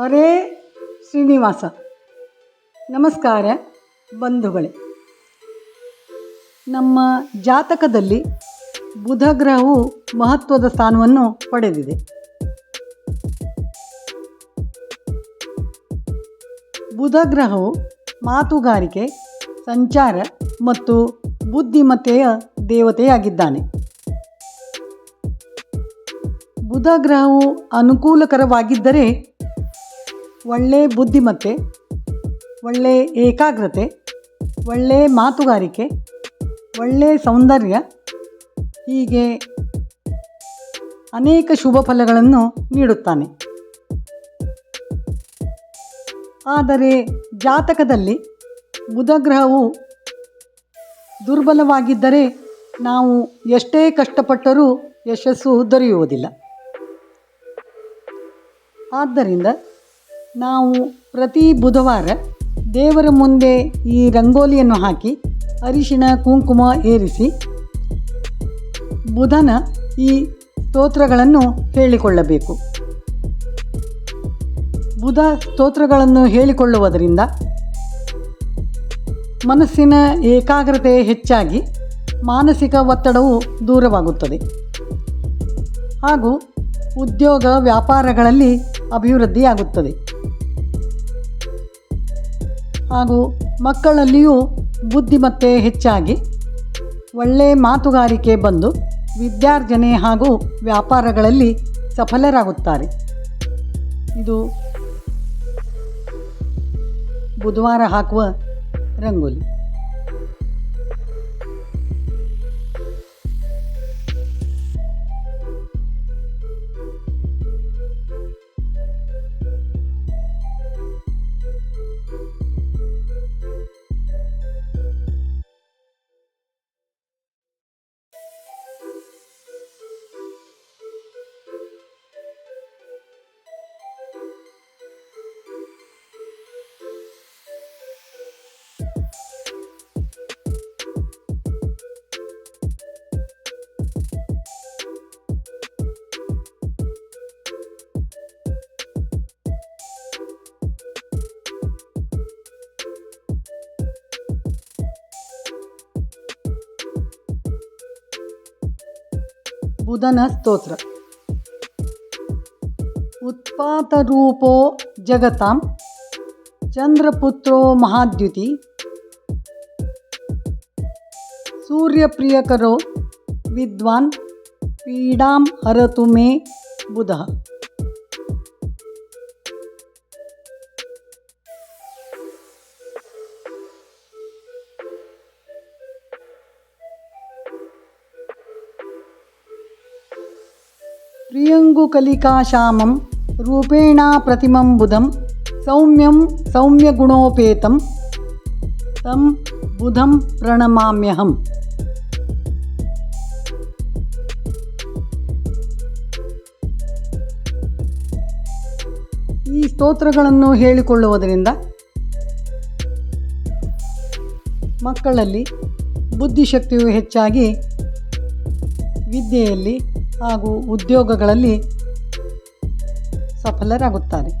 ಹರೇ ಶ್ರೀನಿವಾಸ. ನಮಸ್ಕಾರ ಬಂಧುಗಳೇ. ನಮ್ಮ ಜಾತಕದಲ್ಲಿ ಬುಧ ಗ್ರಹವು ಮಹತ್ವದ ಸ್ಥಾನವನ್ನು ಪಡೆದಿದೆ. ಬುಧ ಗ್ರಹವು ಮಾತುಗಾರಿಕೆ, ಸಂಚಾರ ಮತ್ತು ಬುದ್ಧಿಮತ್ತೆಯ ದೇವತೆಯಾಗಿದ್ದಾನೆ. ಬುಧ ಗ್ರಹವು ಅನುಕೂಲಕರವಾಗಿದ್ದರೆ ಒಳ್ಳೆ ಬುದ್ಧಿಮತ್ತೆ, ಒಳ್ಳೆ ಏಕಾಗ್ರತೆ, ಒಳ್ಳೆ ಮಾತುಗಾರಿಕೆ, ಒಳ್ಳೆ ಸೌಂದರ್ಯ, ಹೀಗೆ ಅನೇಕ ಶುಭ ಫಲಗಳನ್ನು ನೀಡುತ್ತಾನೆ. ಆದರೆ ಜಾತಕದಲ್ಲಿ ಬುಧಗ್ರಹವು ದುರ್ಬಲವಾಗಿದ್ದರೆ ನಾವು ಎಷ್ಟೇ ಕಷ್ಟಪಟ್ಟರೂ ಯಶಸ್ಸು ದೊರೆಯುವುದಿಲ್ಲ. ಆದ್ದರಿಂದ ನಾವು ಪ್ರತಿ ಬುಧವಾರ ದೇವರ ಮುಂದೆ ಈ ರಂಗೋಲಿಯನ್ನು ಹಾಕಿ ಅರಿಶಿಣ, ಕುಂಕುಮ ಏರಿಸಿ ಬುಧನ ಈ ಸ್ತೋತ್ರಗಳನ್ನು ಹೇಳಿಕೊಳ್ಳಬೇಕು. ಬುಧ ಸ್ತೋತ್ರಗಳನ್ನು ಹೇಳಿಕೊಳ್ಳುವುದರಿಂದ ಮನಸ್ಸಿನ ಏಕಾಗ್ರತೆ ಹೆಚ್ಚಾಗಿ ಮಾನಸಿಕ ಒತ್ತಡವು ದೂರವಾಗುತ್ತದೆ. ಹಾಗೂ ಉದ್ಯೋಗ ವ್ಯಾಪಾರಗಳಲ್ಲಿ ಅಭಿವೃದ್ಧಿಯಾಗುತ್ತದೆ. ಹಾಗೂ ಮಕ್ಕಳಲ್ಲಿಯೂ ಬುದ್ಧಿಮತ್ತೆ ಹೆಚ್ಚಾಗಿ. ಒಳ್ಳೆಯ ಮಾತುಗಾರಿಕೆ ಬಂದು ವಿದ್ಯಾರ್ಜನೆ ಹಾಗೂ ವ್ಯಾಪಾರಗಳಲ್ಲಿ ಸಫಲರಾಗುತ್ತಾರೆ. ಇದು ಬುಧವಾರ ಹಾಕುವ ರಂಗೋಲಿ. ಬುಧನ ಸ್ತೋತ್ರ ಉತ್ಪಾತರೂಪೋ ಜಗತಾಂ ಚಂದ್ರಪುತ್ರೋ ಮಹಾದ್ಯುತಿ ಸೂರ್ಯಪ್ರಿಯಕರೋ ವಿದ್ವಾನ್ ಪೀಡಾಂ ಹರತು ಮೇ ಬುಧ ರೂಪೇಣಾ ಪ್ರತಿಮಂ ಬುಧಂ, ಸೌಮ್ಯಂ ಗುಣೋಪೇತಂ ತಂ ಬುಧಂ ಪ್ರಣಮಾಮ್ಯಹಂ. ಈ ಸ್ತೋತ್ರಗಳನ್ನು ಹೇಳಿಕೊಳ್ಳುವುದರಿಂದ ಮಕ್ಕಳಲ್ಲಿ ಬುದ್ಧಿಶಕ್ತಿಯು ಹೆಚ್ಚಾಗಿ ವಿದ್ಯೆಯಲ್ಲಿ ಹಾಗೂ ಉದ್ಯೋಗಗಳಲ್ಲಿ ಸಫಲರಾಗುತ್ತಾರೆ.